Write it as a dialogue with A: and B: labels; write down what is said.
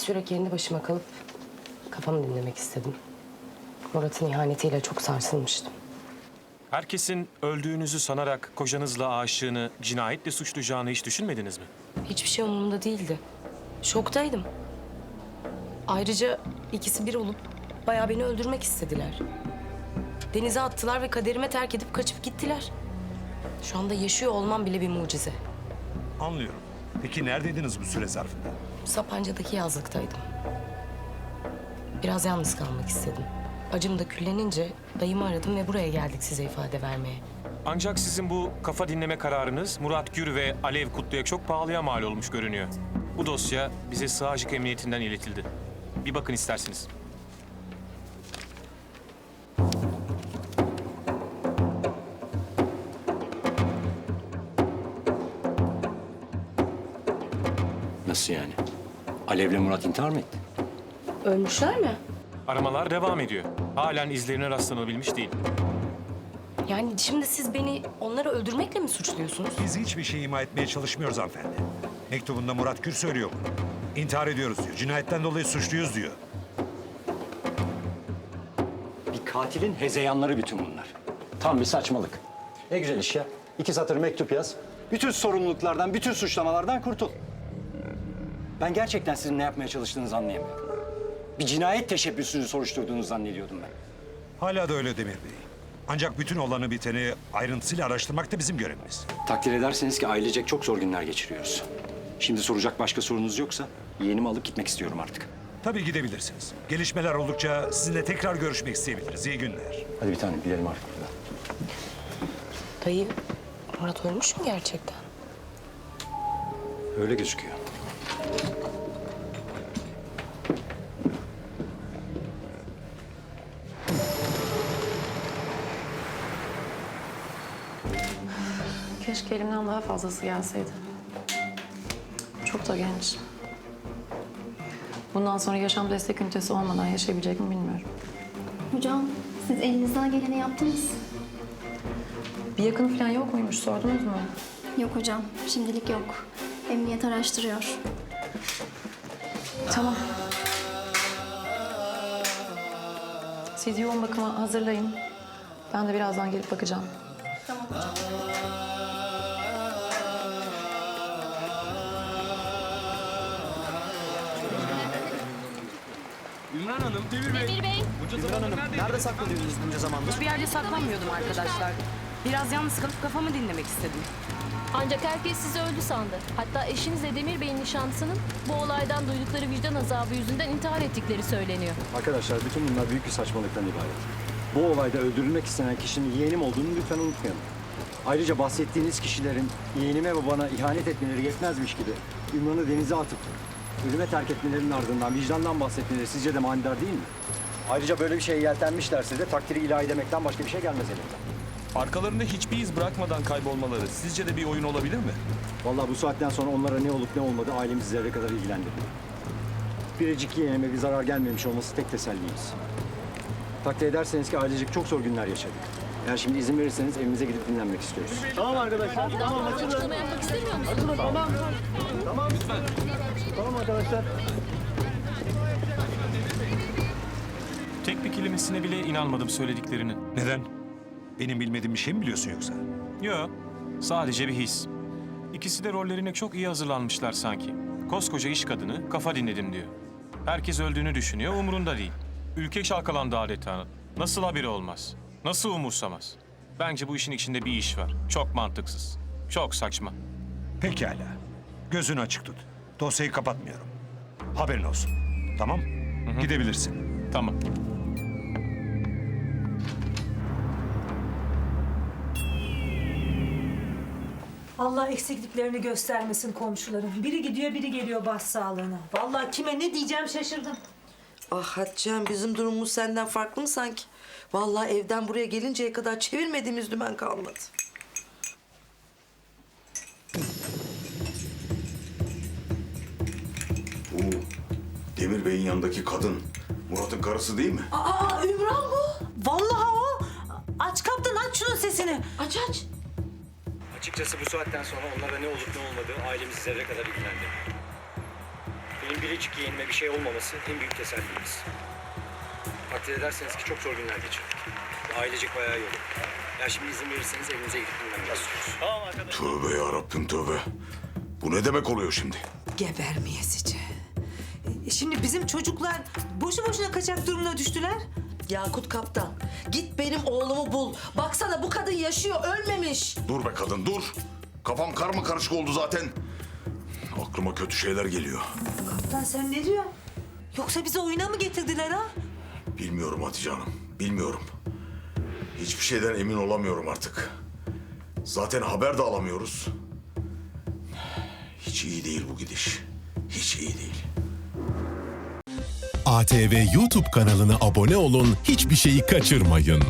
A: süre kendi başıma kalıp kafamı dinlemek istedim. Murat'ın ihanetiyle çok sarsılmıştım.
B: Herkesin öldüğünüzü sanarak kocanızla aşığını cinayetle suçlayacağını hiç düşünmediniz mi?
A: Hiçbir şey umurumda değildi. Şoktaydım. Ayrıca ikisi bir olup bayağı beni öldürmek istediler. Denize attılar ve kaderime terk edip kaçıp gittiler. Şu anda yaşıyor olmam bile bir mucize.
C: Anlıyorum. Peki neredeydiniz bu süre zarfında?
A: Sapanca'daki yazlıktaydım. Biraz yalnız kalmak istedim. Acım da küllenince dayımı aradım ve buraya geldik size ifade vermeye.
B: Ancak sizin bu kafa dinleme kararınız Murat Gür ve Alev Kutlu'ya çok pahalıya mal olmuş görünüyor. Bu dosya bize Sığacık Emniyetinden iletildi. Bir bakın isterseniz.
D: Nasıl yani? Alev'le Murat intihar mı etti?
A: Ölmüşler mi?
B: Aramalar devam ediyor. Halen izlerine rastlanabilmiş değil.
A: Yani şimdi siz beni onları öldürmekle mi suçluyorsunuz?
C: Biz hiçbir şey ima etmeye çalışmıyoruz hanımefendi. Mektubunda Murat Gür söylüyor bunu. İntihar ediyoruz diyor. Cinayetten dolayı suçluyuz diyor.
D: Bir katilin hezeyanları bütün bunlar. Tam bir saçmalık. Ne güzel iş ya. İki satır mektup yaz. Bütün sorumluluklardan, bütün suçlamalardan kurtul. Ben gerçekten sizin ne yapmaya çalıştığınızı anlayamıyorum. Bir cinayet teşebbüsünü soruşturduğunu zannediyordum ben.
C: Hala da öyle Demir Bey. Ancak bütün olanı biteni ayrıntısıyla araştırmak da bizim görevimiz.
D: Takdir ederseniz ki ailecek çok zor günler geçiriyoruz. Şimdi soracak başka sorunuz yoksa yeğenimi alıp gitmek istiyorum artık.
C: Tabii gidebilirsiniz. Gelişmeler oldukça sizinle tekrar görüşmek isteyebiliriz. İyi günler.
D: Hadi bir tanem gidelim artık buradan.
A: Dayı, Murat ölmüş mü gerçekten?
D: Öyle gözüküyor.
E: Keşke elimden daha fazlası gelseydi. Çok da genç. Bundan sonra yaşam destek ünitesi olmadan yaşayabilecek mi bilmiyorum.
F: Hocam siz elinizden geleni yaptınız.
E: Bir yakını falan yok muymuş sordunuz mu?
F: Yok hocam şimdilik yok. Emniyet araştırıyor.
E: Tamam. Siz yoğun bakıma hazırlayın. Ben de birazdan gelip bakacağım.
F: Tamam hocam.
A: Hiçbir yerde saklanmıyordum arkadaşlar. Biraz yalnız kalıp kafamı dinlemek istedim.
G: Ancak herkes sizi öldü sandı. Hatta eşinizle Demir Bey'in nişanlısının bu olaydan duydukları vicdan azabı yüzünden intihar ettikleri söyleniyor.
D: Arkadaşlar bütün bunlar büyük bir saçmalıktan ibaret. Bu olayda öldürülmek istenen kişinin yeğenim olduğunu lütfen unutmayalım. Ayrıca bahsettiğiniz kişilerin yeğenime ve bana ihanet etmeleri yetmezmiş gibi Ümran'ı denize atıp ölüme terk etmelerinin ardından vicdandan bahsetmeleri sizce de manidar değil mi? Ayrıca böyle bir şeye yeltenmişlerse de takdiri ilahi demekten başka bir şey gelmez elinden.
H: Arkalarında hiçbir iz bırakmadan kaybolmaları sizce de bir oyun olabilir mi?
D: Vallahi bu saatten sonra onlara ne olup ne olmadığı ailemizi zerre kadar ilgilendirmiyor. Biricik yeğenime bir zarar gelmemiş olması tek tesellimiz. Takdir ederseniz ki ailecek çok zor günler yaşadık. Eğer şimdi izin verirseniz evimize gidip dinlenmek istiyoruz.
G: Açıklama yapmak istemiyor musunuz?
B: Tek bir kelimesine bile inanmadım söylediklerinin.
C: Neden? Benim bilmediğim bir şey mi biliyorsun yoksa?
B: Yo, sadece bir his. İkisi de rollerine çok iyi hazırlanmışlar sanki. Koskoca iş kadını kafa dinledim diyor. Herkes öldüğünü düşünüyor, umurunda değil. Ülke çalkalandı adeta. Nasıl haberi olmaz? Nasıl umursamaz? Bence bu işin içinde bir iş var. Çok mantıksız. Çok saçma.
C: Pekala. Gözünü açık tut. Dosyayı kapatmıyorum. Haberin olsun. Tamam? Gidebilirsin.
B: Tamam.
I: Allah eksikliklerini göstermesin komşuların. Biri gidiyor biri geliyor başsağlığına. Vallahi kime ne diyeceğim şaşırdım.
J: Ah Hatice'm bizim durumumuz senden farklı mı sanki? Vallahi evden buraya gelinceye kadar çevirmediğimiz dümen kalmadı.
K: Bu Demir Bey'in yanındaki kadın Murat'ın karısı değil mi?
I: Aa Ümran bu. Vallahi o. Aç kaptan aç şunun sesini. Aç aç.
D: Açıkçası bu saatten sonra onlara ne olup ne olmadığı ailemizi zerre kadar ilgilendirmiyor. Benim biricik yeğenime bir şey olmaması en büyük tesellimiz. Takdir ederseniz ki çok zor günler geçirdik. Ailecek bayağı iyi olduk. Ya şimdi izin verirseniz evimize gidip dinlenmek istiyoruz. Tamam arkadaşlar.
K: Tövbe ya Rabbim tövbe. Bu ne demek oluyor şimdi?
I: Gebermeyesice. E, Şimdi bizim çocuklar boşu boşuna kaçak durumuna düştüler.
J: Yakut kaptan git benim oğlumu bul. Baksana bu kadın yaşıyor ölmemiş.
K: Dur be kadın dur. Kafam karma karışık oldu zaten. Aklıma kötü şeyler geliyor.
I: Kaptan sen ne diyorsun? Yoksa bizi oyuna mı getirdiler ha?
K: Bilmiyorum Hatice Hanım. Bilmiyorum. Hiçbir şeyden emin olamıyorum artık. Zaten haber de alamıyoruz. Hiç iyi değil bu gidiş. Hiç iyi değil.
L: ATV YouTube kanalına abone olun, hiçbir şeyi kaçırmayın.